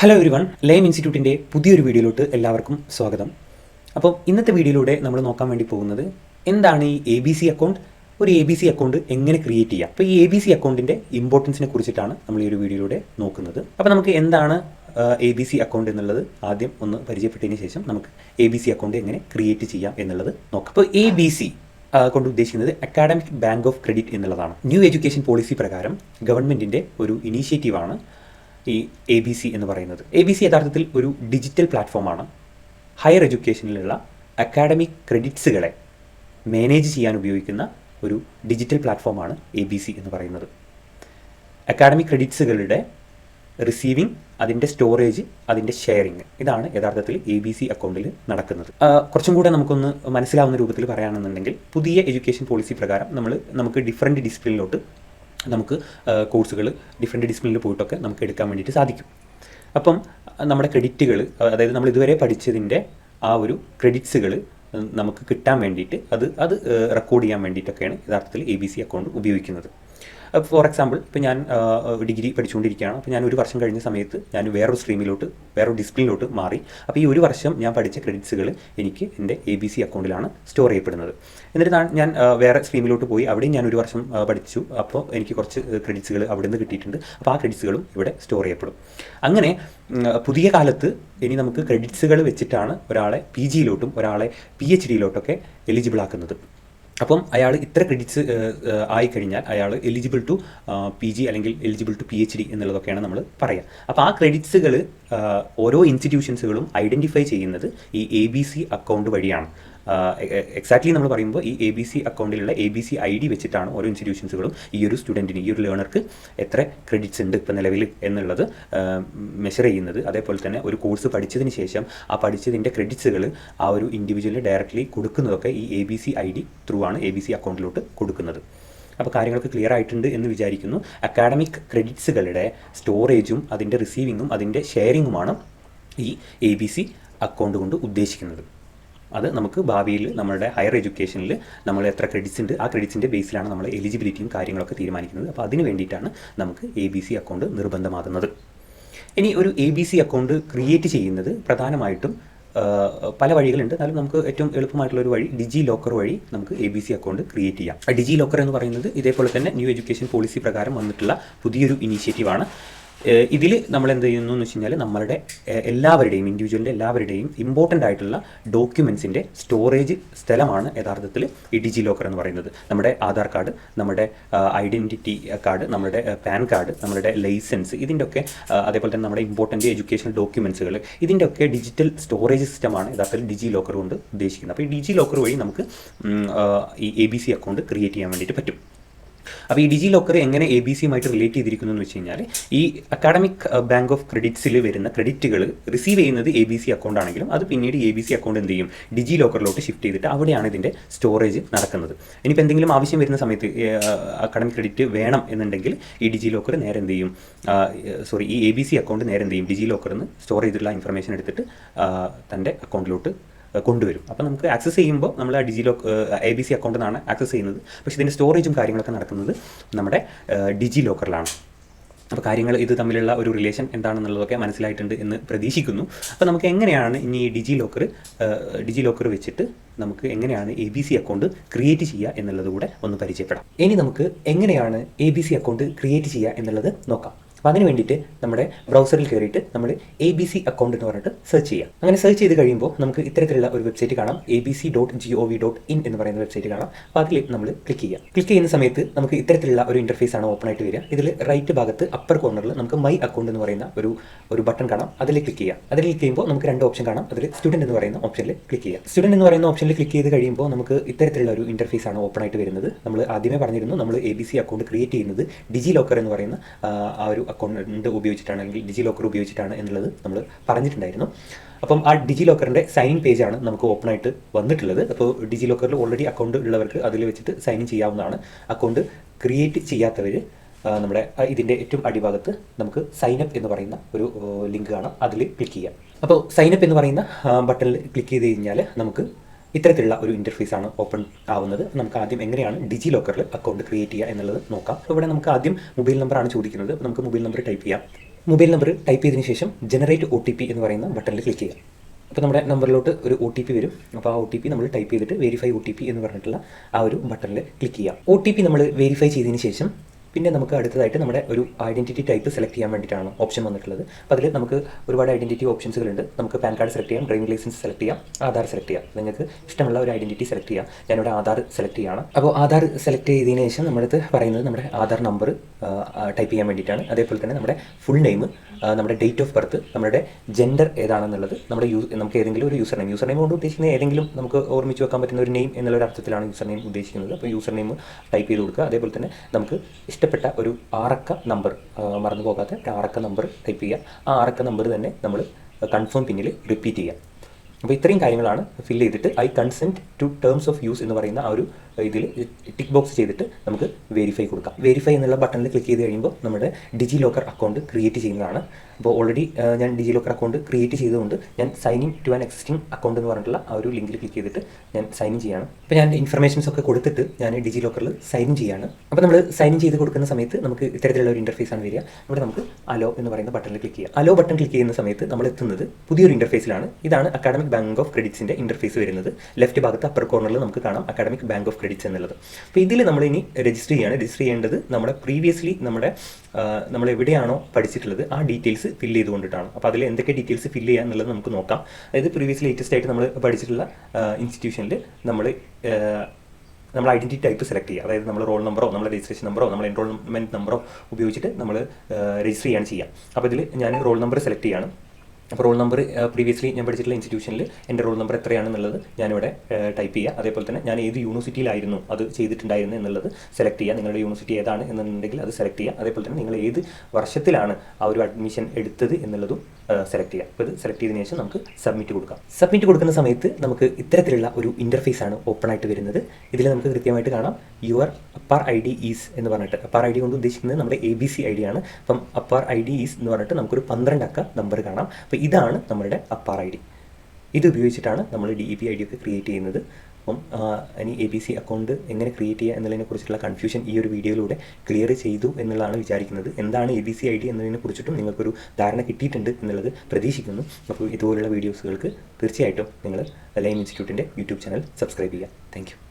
Hello everyone lime ഇൻസ്റ്റിറ്റ്യൂട്ടിന്റെ പുതിയൊരു വീഡിയോയിലോട്ട് എല്ലാവർക്കും സ്വാഗതം. അപ്പോൾ ഇന്നത്തെ വീഡിയോയിലൂടെ നമ്മൾ നോക്കാൻ വേണ്ടി പോകുന്നത് എന്താണ് ഈ എ ബി സി അക്കൗണ്ട് ഒരു എ ബി സി അക്കൗണ്ട് എങ്ങനെ ക്രിയേറ്റ് ചെയ്യാം? അപ്പോൾ ഈ എ ബി സി അക്കൗണ്ടിന്റെ ഇമ്പോർട്ടൻസിനെ കുറിച്ചിട്ടാണ് നമ്മൾ ഈ ഒരു വീഡിയോയിലൂടെ നോക്കുന്നത്. അപ്പോൾ നമുക്ക് എന്താണ് എ ബി സി അക്കൗണ്ട് എന്നുള്ളത് ആദ്യം ഒന്ന് പരിചയപ്പെട്ടതിന് ശേഷം നമുക്ക് എ ബി സി അക്കൗണ്ട് എങ്ങനെ ക്രിയേറ്റ് ചെയ്യാം എന്നുള്ളത് നോക്കാം. അപ്പോൾ എ ബി സി കൊണ്ട് ഉദ്ദേശിക്കുന്നത് അക്കാഡമിക് ബാങ്ക് ഓഫ് ക്രെഡിറ്റ് എന്നുള്ളതാണ്. ന്യൂ എഡ്യൂക്കേഷൻ പോളിസി പ്രകാരം ഗവൺമെന്റിന്റെ ഒരു ഇനീഷ്യേറ്റീവാണ് ഈ എ ബി സി എന്ന് പറയുന്നത്. എ ബി സി യഥാർത്ഥത്തിൽ ഒരു ഡിജിറ്റൽ പ്ലാറ്റ്ഫോമാണ് ഹയർ എഡ്യൂക്കേഷനിലുള്ള അക്കാഡമിക് ക്രെഡിറ്റ്സുകളെ മാനേജ് ചെയ്യാൻ ഉപയോഗിക്കുന്ന ഒരു ഡിജിറ്റൽ പ്ലാറ്റ്ഫോമാണ് എ ബി സി എന്ന് പറയുന്നത്. അക്കാഡമിക് ക്രെഡിറ്റ്സുകളുടെ റിസീവിങ് അതിന്റെ സ്റ്റോറേജ് അതിന്റെ ഷെയറിങ് ഇതാണ് യഥാർത്ഥത്തിൽ എ ബി സി അക്കൗണ്ടിൽ നടക്കുന്നത്. കുറച്ചും കൂടെ നമുക്കൊന്ന് മനസ്സിലാവുന്ന രൂപത്തിൽ പറയുകയാണെന്നുണ്ടെങ്കിൽ പുതിയ എഡ്യൂക്കേഷൻ പോളിസി പ്രകാരം നമ്മൾ നമുക്ക് ഡിഫറെന്റ് ഡിസിപ്ലിനിലോട്ട് നമുക്ക് കോഴ്സുകൾ ഡിഫറെന്റ് ഡിസിപ്ലിനിൽ പോയിട്ടൊക്കെ നമുക്ക് എടുക്കാൻ വേണ്ടിയിട്ട് സാധിക്കും. അപ്പം നമ്മുടെ ക്രെഡിറ്റുകൾ അതായത് നമ്മൾ ഇതുവരെ പഠിച്ചതിന്റെ ആ ഒരു ക്രെഡിറ്റ്സുകൾ നമുക്ക് കിട്ടാൻ വേണ്ടിയിട്ട് അത് അത് റെക്കോർഡ് ചെയ്യാൻ വേണ്ടിയിട്ടൊക്കെയാണ് യഥാർത്ഥത്തിൽ എ ബി സി അക്കൗണ്ട് ഉപയോഗിക്കുന്നത്. ഫോർ എക്സാമ്പിൾ ഇപ്പോൾ ഞാൻ ഡിഗ്രി പഠിച്ചുകൊണ്ടിരിക്കുകയാണ്. അപ്പോൾ ഞാൻ ഒരു വർഷം കഴിഞ്ഞ സമയത്ത് ഞാൻ വേറൊരു സ്ട്രീമിലോട്ട് വേറൊരു ഡിസിപ്ലിനിലോട്ട് മാറി. അപ്പോൾ ഈ ഒരു വർഷം ഞാൻ പഠിച്ച ക്രെഡിറ്റ്സുകൾ എനിക്ക് എന്റെ എ ബി സി അക്കൗണ്ടിലാണ് സ്റ്റോർ ചെയ്യപ്പെടുന്നത്. എന്നിട്ട് ഞാൻ- ഞാൻ വേറെ സ്ട്രീമിലോട്ട് പോയി. അവിടെയും ഞാൻ ഒരു വർഷം പഠിച്ചു. അപ്പോൾ എനിക്ക് കുറച്ച് ക്രെഡിറ്റ്സുകൾ അവിടെ നിന്ന് കിട്ടിയിട്ടുണ്ട്. അപ്പോൾ ആ ക്രെഡിറ്റ്സുകളും ഇവിടെ സ്റ്റോർ ചെയ്യപ്പെടും. അങ്ങനെ പുതിയ കാലത്ത് ഇനി നമുക്ക് ക്രെഡിറ്റ്സുകൾ വെച്ചിട്ടാണ് ഒരാളെ പി ജിയിലോട്ടും ഒരാളെ പി എച്ച് ഡിയിലോട്ടൊക്കെ എലിജിബിൾ ആക്കുന്നത്. അപ്പം അയാൾ ഇത്ര ക്രെഡിറ്റ്സ് ആയിക്കഴിഞ്ഞാൽ അയാൾ എലിജിബിൾ ടു പി ജി അല്ലെങ്കിൽ eligible to P H D എന്നുള്ളതൊക്കെയാണ് നമ്മൾ പറയുക അപ്പോൾ ആ ക്രെഡിറ്റ്സുകൾ ഓരോ ഇൻസ്റ്റിറ്റ്യൂഷൻസുകളും ഐഡന്റിഫൈ ചെയ്യുന്നത് ഈ എ ബി സി അക്കൗണ്ട് വഴിയാണ്. എക്സാക്ട്ലി നമ്മൾ പറയുമ്പോൾ ഈ A B C അക്കൗണ്ടിലുള്ള A B C I D വെച്ചിട്ടാണ് ഓരോ ഇൻസ്റ്റിറ്റ്യൂഷൻസുകളും ഈ ഒരു സ്റ്റുഡന്റിന് ഈ ഒരു ലേണർക്ക് എത്ര ക്രെഡിറ്റ്സ് ഉണ്ട് ഇപ്പോൾ നിലവിൽ എന്നുള്ളത് മെഷർ ചെയ്യുന്നത്. അതേപോലെ തന്നെ ഒരു കോഴ്സ് പഠിച്ചതിന് ശേഷം ആ പഠിച്ചതിന്റെ ക്രെഡിറ്റ്സുകൾ ആ ഒരു ഇൻഡിവിജ്വലിന് ഡയറക്റ്റ്ലി കൊടുക്കുന്നതൊക്കെ ഈ A B C I D through ആണ് എ ബി സി അക്കൗണ്ടിലോട്ട് കൊടുക്കുന്നത്. അപ്പോൾ കാര്യങ്ങളൊക്കെ ക്ലിയർ ആയിട്ടുണ്ട് എന്ന് വിചാരിക്കുന്നു. അക്കാഡമിക് ക്രെഡിറ്റ്സുകളുടെ സ്റ്റോറേജും അതിന്റെ റിസീവിങ്ങും അതിന്റെ ഷെയറിങ്ങുമാണ് ഈ എ ബി സി അക്കൗണ്ട് കൊണ്ട് ഉദ്ദേശിക്കുന്നത്. അത് നമുക്ക് ഭാവിയിൽ നമ്മുടെ ഹയർ എഡ്യൂക്കേഷനിൽ നമ്മൾ എത്ര ക്രെഡിറ്റ്സ് ഉണ്ട് ആ ക്രെഡിറ്റ്സിന്റെ ബേസിലാണ് നമ്മൾ എലിജിബിലിറ്റിയും കാര്യങ്ങളൊക്കെ തീരുമാനിക്കുന്നത്. അപ്പോൾ അതിന് വേണ്ടിയിട്ടാണ് നമുക്ക് എ ബി സി അക്കൗണ്ട് നിർബന്ധമാകുന്നത്. ഇനി ഒരു A B C account create ചെയ്യുന്നത് പ്രധാനമായിട്ടും പല വഴികളുണ്ട്. എന്നാലും നമുക്ക് ഏറ്റവും എളുപ്പമായിട്ടുള്ള ഒരു വഴി ഡിജി ലോക്കർ വഴി നമുക്ക് A B C account create ചെയ്യാം. ഡിജി ലോക്കർ എന്ന് പറയുന്നത് ഇതേപോലെ തന്നെ ന്യൂ എഡ്യൂക്കേഷൻ പോളിസി പ്രകാരം വന്നിട്ടുള്ള പുതിയൊരു ഇനീഷ്യേറ്റീവാണ് ഇതിൽ നമ്മൾ എന്ത് ചെയ്യുന്നു എന്ന് വെച്ച് കഴിഞ്ഞാൽ നമ്മളുടെ എല്ലാവരുടെയും ഇൻഡിവിജ്വലിന്റെ എല്ലാവരുടെയും ഇമ്പോർട്ടന്റ് ആയിട്ടുള്ള ഡോക്യുമെൻസിന്റെ സ്റ്റോറേജ് സ്ഥലമാണ് യഥാർത്ഥത്തിൽ ഈ ഡിജി ലോക്കർ എന്ന് പറയുന്നത്. നമ്മുടെ ആധാർ കാർഡ് നമ്മുടെ ഐഡന്റിറ്റി കാർഡ് നമ്മുടെ പാൻ കാർഡ് നമ്മുടെ ലൈസൻസ് ഇതിന്റെ ഒക്കെ അതേപോലെ തന്നെ നമ്മുടെ ഇമ്പോർട്ടന്റ് എഡ്യൂക്കേഷണൽ ഡോക്യുമെൻസുകൾ ഇതിന്റെ ഒക്കെ ഡിജിറ്റൽ സ്റ്റോറേജ് സിസ്റ്റമാണ് യഥാർത്ഥത്തിൽ ഡിജി ലോക്കർ കൊണ്ട് ഉദ്ദേശിക്കുന്നത്. അപ്പോൾ ഈ ഡിജി ലോക്കർ വഴി നമുക്ക് ഈ A B C account create ചെയ്യാൻ വേണ്ടിയിട്ട് പറ്റും. അപ്പോൾ ഈ ഡിജി ലോക്കർ എങ്ങനെ എ ബി സിയുമായിട്ട് റിലേറ്റ് ചെയ്തിരിക്കുന്നു എന്ന് വെച്ച് കഴിഞ്ഞാൽ ഈ അക്കാഡമിക് ബാങ്ക് ഓഫ് ക്രെഡിറ്റ്സിൽ വരുന്ന ക്രെഡിറ്റുകൾ റിസീവ് ചെയ്യുന്നത് എ ബി സി അക്കൗണ്ട് ആണെങ്കിലും അത് പിന്നീട് എ ബി സി അക്കൗണ്ട് എന്ത് ചെയ്യും? ഡിജി ലോക്കറിലോട്ട് ഷിഫ്റ്റ് ചെയ്തിട്ട് അവിടെയാണ് ഇതിന്റെ സ്റ്റോറേജ് നടക്കുന്നത്. ഇനിയിപ്പോൾ എന്തെങ്കിലും ആവശ്യം വരുന്ന സമയത്ത് അക്കാഡമിക് ക്രെഡിറ്റ് വേണം എന്നുണ്ടെങ്കിൽ ഈ ഡിജി ലോക്കർ നേരെ എന്ത് ചെയ്യും? സോറി ഈ എ ബി സി അക്കൗണ്ട് നേരെ എന്ത് ചെയ്യും? ഡിജി ലോക്കറിൽ നിന്ന് സ്റ്റോർ ചെയ്തിട്ടുള്ള ഇൻഫർമേഷൻ എടുത്തിട്ട് തന്റെ അക്കൗണ്ടിലോട്ട് കൊണ്ടുവരും. അപ്പോൾ നമുക്ക് ആക്സസ് ചെയ്യുമ്പോൾ നമ്മൾ ആ digi lock A B C അക്കൗണ്ടിൽ നിന്നാണ് ആക്സസ് ചെയ്യുന്നത്. പക്ഷേ ഇതിന്റെ സ്റ്റോറേജും കാര്യങ്ങളൊക്കെ നടക്കുന്നത് നമ്മുടെ ഡിജി ലോക്കറിലാണ് അപ്പോൾ കാര്യങ്ങൾ ഇത് തമ്മിലുള്ള ഒരു റിലേഷൻ എന്താണെന്നുള്ളതൊക്കെ മനസ്സിലായിട്ടുണ്ട് എന്ന് പ്രതീക്ഷിക്കുന്നു. അപ്പോൾ നമുക്ക് എങ്ങനെയാണ് ഇനി ഈ ഡിജി ലോക്കർ ഡിജി ലോക്കർ വെച്ചിട്ട് നമുക്ക് എങ്ങനെയാണ് A B C account create ചെയ്യുക എന്നുള്ളത് കൂടെ ഒന്ന് പരിചയപ്പെടാം. ഇനി നമുക്ക് എങ്ങനെയാണ് A B C account create ചെയ്യുക എന്നുള്ളത് നോക്കാം. അപ്പോൾ അതിന് വേണ്ടിയിട്ട് നമ്മുടെ ബ്രൗസറിൽ കയറിയിട്ട് നമ്മൾ എ ബി സി അക്കൗണ്ട് എന്ന് പറഞ്ഞിട്ട് സെർച്ച് ചെയ്യാം. അങ്ങനെ സെർച്ച് ചെയ്ത് കഴിയുമ്പോൾ നമുക്ക് ഇത്തരത്തിലുള്ള ഒരു വെബ്സൈറ്റ് കാണാം. A B C dot G O V dot in എന്ന് പറയുന്ന വെബ്സൈറ്റ് കാണാം. അപ്പോൾ അതിൽ നമ്മൾ ക്ലിക്ക് ചെയ്യാം. ക്ലിക്ക് ചെയ്യുന്ന സമയത്ത് നമുക്ക് ഇത്തരത്തിലുള്ള ഒരു ഇന്റർഫേസ് ആണ് ഓപ്പൺ ആയിട്ട് വരിക. ഇതിൽ റൈറ്റ് ഭാഗത്ത് അപ്പർ കോർണറിൽ നമുക്ക് മൈ അക്കൗണ്ട് എന്ന് പറയുന്ന ഒരു ഒരു ബട്ടൺ കാണാം. അതിൽ ക്ലിക്ക് ചെയ്യാം. അതിൽ ക്ലിക്ക് ചെയ്യുമ്പോൾ നമുക്ക് രണ്ട് ഓപ്ഷൻ കാണാം. അതിൽ സ്റ്റുഡന്റ് എന്ന് പറയുന്ന ഓപ്ഷനിൽ ക്ലിക്ക് ചെയ്യാം. സ്റ്റുഡന്റ് എന്ന് പറയുന്ന ഓപ്ഷനിൽ ക്ലിക്ക് ചെയ്ത് കഴിയുമ്പോൾ നമുക്ക് ഇത്തരത്തിലുള്ള ഒരു ഇന്റർഫേസ് ആണ് ഓപ്പൺ ആയിട്ട് വരുന്നത്. നമ്മൾ ആദ്യമേ പറഞ്ഞിരുന്നു നമ്മൾ A B C account create ചെയ്യുന്നത് ഡിജി ലോക്കർ എന്ന് പറയുന്ന ആ, ആ ഒരു അക്കൗണ്ട് ഉപയോഗിച്ചിട്ടാണ് അല്ലെങ്കിൽ ഡിജി ലോക്കർ ഉപയോഗിച്ചിട്ടാണ് എന്നുള്ളത് നമ്മൾ പറഞ്ഞിട്ടുണ്ടായിരുന്നു. അപ്പം ആ ഡിജി ലോക്കറിന്റെ സൈൻ പേജാണ് നമുക്ക് ഓപ്പൺ ആയിട്ട് വന്നിട്ടുള്ളത്. അപ്പോൾ ഡിജി ലോക്കറിൽ ഓൾറെഡി അക്കൗണ്ട് ഉള്ളവർക്ക് അതിൽ വെച്ചിട്ട് സൈൻ ചെയ്യാവുന്നതാണ്. അക്കൗണ്ട് ക്രിയേറ്റ് ചെയ്യാത്തവർ നമ്മുടെ ഇതിന്റെ ഏറ്റവും അടിഭാഗത്ത് നമുക്ക് സൈനപ്പ് എന്ന് പറയുന്ന ഒരു ലിങ്ക് കാണാം. അതിൽ ക്ലിക്ക് ചെയ്യാം. അപ്പോൾ സൈനപ്പ് എന്ന് പറയുന്ന ബട്ടണിൽ ക്ലിക്ക് ചെയ്ത് കഴിഞ്ഞാൽ നമുക്ക് ഇത്തരത്തിലുള്ള ഒരു ഇന്റർഫേസ് ആണ് ഓപ്പൺ ആവുന്നത്. നമുക്ക് ആദ്യം എങ്ങനെയാണ് ഡിജി ലോക്കറിൽ അക്കൗണ്ട് ക്രിയേറ്റ് ചെയ്യുക എന്നുള്ളത് നോക്കാം. ഇവിടെ നമുക്ക് ആദ്യം മൊബൈൽ നമ്പർ ആണ് ചോദിക്കുന്നത്. നമുക്ക് മൊബൈൽ നമ്പർ ടൈപ്പ് ചെയ്യാം. മൊബൈൽ നമ്പർ ടൈപ്പ് ചെയ്തതിന് ശേഷം ജനറേറ്റ് ഒ എന്ന് പറയുന്ന ബട്ടണിൽ ക്ലിക്ക് ചെയ്യാം. അപ്പോൾ നമ്മുടെ നമ്പറിലോട്ട് ഒരു ഒ ടി പി വരും. അപ്പോൾ ആ ഒ ടി പി നമ്മൾ ടൈപ്പ് ചെയ്തിട്ട് വെരിഫൈ ഒ ടി പി എന്ന് പറഞ്ഞിട്ടുള്ള ആ ഒരു ബട്ടണിൽ ക്ലിക്ക് ചെയ്യാം. ഒ ടി പി നമ്മൾ വെരിഫൈ ചെയ്തതിന് ശേഷം പിന്നെ നമുക്ക് അടുത്തതായിട്ട് നമ്മുടെ ഒരു ഐഡന്റിറ്റി ടൈപ്പ് സെലക്ട് ചെയ്യാൻ വേണ്ടിയിട്ടാണ് ഓപ്ഷൻ വന്നിട്ടുള്ളത്. അപ്പോൾ അതിൽ നമുക്ക് ഒരുപാട് ഐഡന്റിറ്റി ഓപ്ഷൻസുകളുണ്ട് നമുക്ക് പാൻ കാർഡ് സെലക്ട് ചെയ്യാം ഡ്രൈവിംഗ് ലൈസൻസ് സെലക്ട് ചെയ്യാം ആധാർ സെലക്ട് ചെയ്യാം. നിങ്ങൾക്ക് ഇഷ്ടമുള്ള ഒരു ഐഡന്റിറ്റി സെലക്ട് ചെയ്യാം. ഞാനിവിടെ ആധാർ സെലക്ട് ചെയ്യാണ്. അപ്പോൾ ആധാർ സെലക്ട് ചെയ്തതിന് ശേഷം നമ്മുടെ പറയുന്നത് നമ്മുടെ ആധാർ നമ്പർ ടൈപ്പ് ചെയ്യാൻ വേണ്ടിയിട്ടാണ്. അതേപോലെ തന്നെ നമ്മുടെ ഫുൾ നെയിം നമ്മുടെ ഡേറ്റ് ഓഫ് ബർത്ത് നമ്മുടെ ജെൻഡർ ഏതാണെന്നുള്ളത് നമ്മുടെ യൂ നമുക്ക് ഏതെങ്കിലും ഒരു യൂസർ നെയിം യൂസർ നെയിം കൊണ്ട് ഉദ്ദേശിക്കുന്ന ഏതെങ്കിലും നമുക്ക് ഓർമ്മിച്ച് വെക്കാൻ പറ്റുന്ന ഒരു നെയിം എന്നുള്ള ഒരു അർത്ഥത്തിലാണ് യൂസർ നെയിം ഉദ്ദേശിക്കുന്നത്. അപ്പോൾ യൂസർ നെയിം ടൈപ്പ് ചെയ്ത് കൊടുക്കുക. അതേപോലെ തന്നെ നമുക്ക് ഇഷ്ടപ്പെട്ട ഒരു ആറക്ക നമ്പർ മറന്നു പോകാത്ത ആറക്ക നമ്പർ ടൈപ്പ് ചെയ്യുക. ആ ആറക്ക നമ്പർ തന്നെ നമ്മൾ കൺഫേം പിന്നിൽ റിപ്പീറ്റ് ചെയ്യുക. അപ്പോൾ ഇത്രയും കാര്യങ്ങളാണ് ഫില്ല് ചെയ്തിട്ട് I consent to terms of use എന്ന് പറയുന്ന ആ ഒരു ഇതിൽ ടിക്ക് ബോക്സ് ചെയ്തിട്ട് നമുക്ക് വെരിഫൈ കൊടുക്കാം. വെരിഫൈ എന്നുള്ള ബട്ടണിൽ ക്ലിക്ക് ചെയ്ത് കഴിയുമ്പോൾ നമ്മുടെ ഡിജി ലോക്കർ അക്കൗണ്ട് ക്രിയേറ്റ് ചെയ്യുന്നതാണ് അപ്പോൾ ഓൾറെഡി ഞാൻ ഡിജി ലോക്കർ അക്കൗണ്ട് ക്രിയേറ്റ് ചെയ്തുകൊണ്ട് ഞാൻ sign in to an existing account എന്ന് പറഞ്ഞിട്ടുള്ള ആ ഒരു ലിങ്കിൽ ക്ലിക്ക് ചെയ്തിട്ട് ഞാൻ സൈൻ ഇൻ അപ്പോൾ ഞാൻ ഇൻഫർമേഷൻസ് ഒക്കെ കൊടുത്തിട്ട് ഞാൻ ഡിജി ലോക്കറിൽ സൈൻ ഇൻ ചെയ്യാണ്. അപ്പോൾ നമ്മൾ സൈൻ ഇൻ ചെയ്ത് കൊടുക്കുന്ന സമയത്ത് നമുക്ക് ഇത്തരത്തിലുള്ള ഒരു ഇന്റർഫേസ് ആണ് വരിക. അവിടെ നമുക്ക് അലോ എന്ന് പറയുന്ന ബട്ടണിൽ ക്ലിക്ക് ചെയ്യാം. അലോ ബട്ടൺ ക്ലിക്ക് ചെയ്യുന്ന സമയത്ത് നമ്മൾ എത്തുന്നത് പുതിയൊരു ഇന്റർഫേസിലാണ് ഇതാണ് അക്കാഡമിക് ബാങ്ക് ഓഫ് ക്രെഡിറ്റ്സിന്റെ ഇന്റർഫേസ് വരുന്നത്. ലെഫ്റ്റ് ഭാഗത്ത് അപ്പർ കോർണറിൽ നമുക്ക് കാണാം അക്കാഡമിക് ബാങ്ക് ഓഫ് ക്രെഡിറ്റ്സ് എന്നുള്ളത്. അപ്പോൾ ഇതിൽ നമ്മൾ ഇനി രജിസ്റ്റർ ചെയ്യാണ്. രജിസ്റ്റർ ചെയ്യേണ്ടത് നമ്മുടെ പ്രീവിയസ്ലി നമ്മുടെ നമ്മൾ എവിടെയാണോ പഠിച്ചിട്ടുള്ളത് ആ ഡീറ്റെയിൽസ് ഫില്ല് ചെയ്തുകൊണ്ടിട്ടാണ്. അപ്പോൾ അതിൽ എന്തൊക്കെ ഡീറ്റെയിൽസ് ഫില്ല് ചെയ്യുക എന്നുള്ളത് നമുക്ക് നോക്കാം. അതായത് പ്രീവിയസ് ലേറ്റസ്റ്റ് ആയിട്ട് നമ്മൾ പഠിച്ചിട്ടുള്ള ഇൻസ്റ്റിറ്റ്യൂഷനിൽ നമ്മൾ നമ്മൾ ഐഡന്റിറ്റി ടൈപ്പ് സെലക്ട് ചെയ്യുക. അതായത് നമ്മൾ റോൾ നമ്പറോ നമ്മുടെ രജിസ്ട്രേഷൻ നമ്പറോ നമ്മൾ എൻറോൾമെന്റ് നമ്പറോ ഉപയോഗിച്ചിട്ട് നമ്മൾ രജിസ്റ്റർ ചെയ്യാണ് ചെയ്യുക. അപ്പോൾ ഇതിൽ ഞാൻ റോൾ നമ്പർ സെലക്ട് ചെയ്യാണ്. അപ്പോൾ റോൾ നമ്പർ പ്രീവിയസ്ലി ഞാൻ പഠിച്ചിട്ടുള്ള ഇൻസ്റ്റിറ്റ്യൂഷനിൽ എന്റെ റോൾ നമ്പർ എത്രയാണെന്നുള്ളത് ഞാനിവിടെ ടൈപ്പ് ചെയ്യുക. അതേപോലെ തന്നെ ഞാൻ ഏത് യൂണിവേഴ്സിറ്റിയിലായിരുന്നു അത് ചെയ്തിട്ടുണ്ടായിരുന്നു എന്നുള്ളത് സെലക്ട് ചെയ്യുക. നിങ്ങളുടെ യൂണിവേഴ്സിറ്റി ഏതാണ് എന്നുണ്ടെങ്കിൽ അത് സെലക്ട് ചെയ്യുക. അതേപോലെ തന്നെ നിങ്ങൾ ഏത് വർഷത്തിലാണ് ആ ഒരു അഡ്മിഷൻ എടുത്തത് എന്നുള്ളതും സെലക്ട് ചെയ്യാം. അപ്പോൾ ഇത് സെലക്ട് ചെയ്തതിനു ശേഷം നമുക്ക് സബ്മിറ്റ് കൊടുക്കാം. സബ്മിറ്റ് കൊടുക്കുന്ന സമയത്ത് നമുക്ക് ഇത്തരത്തിലുള്ള ഒരു ഇന്റർഫേസ് ആണ് ഓപ്പൺ ആയിട്ട് വരുന്നത്. ഇതിൽ നമുക്ക് കൃത്യമായിട്ട് കാണാം your APAAR I D is എന്ന് പറഞ്ഞിട്ട്. അപ്പാർ ഐ ഡി കൊണ്ട് ഉദ്ദേശിക്കുന്നത് നമ്മുടെ A B C I D ആണ്. അപ്പം അപ്പാർ ഐ ഡി ഈസ് എന്ന് പറഞ്ഞിട്ട് നമുക്കൊരു പന്ത്രണ്ട് അക്ക നമ്പർ കാണാം. അപ്പോൾ ഇതാണ് നമ്മുടെ അപ്പാർ ഐ ഡി ഇത് ഉപയോഗിച്ചിട്ടാണ് നമ്മൾ D E P I D ഒക്കെ ക്രിയേറ്റ് ചെയ്യുന്നത്. അപ്പം ഇനി എ ബി സി അക്കൗണ്ട് എങ്ങനെ ക്രിയേറ്റ് ചെയ്യുക എന്നതിനെ കുറിച്ചുള്ള കൺഫ്യൂഷൻ ഈ ഒരു വീഡിയോയിലൂടെ ക്ലിയർ ചെയ്തു എന്നുള്ളതാണ് വിചാരിക്കുന്നത്. എന്താണ് A B C I D എന്നതിനെ കുറിച്ചിട്ടും നിങ്ങൾക്കൊരു ധാരണ കിട്ടിയിട്ടുണ്ട് എന്നുള്ളത് പ്രതീക്ഷിക്കുന്നു. അപ്പോൾ ഇതുപോലുള്ള വീഡിയോസുകൾക്ക് തീർച്ചയായിട്ടും നിങ്ങൾ ലൈൻ ഇൻസ്റ്റിറ്റ്യൂട്ടിന്റെ യൂട്യൂബ് ചാനൽ സബ്സ്ക്രൈബ് ചെയ്യുക. താങ്ക്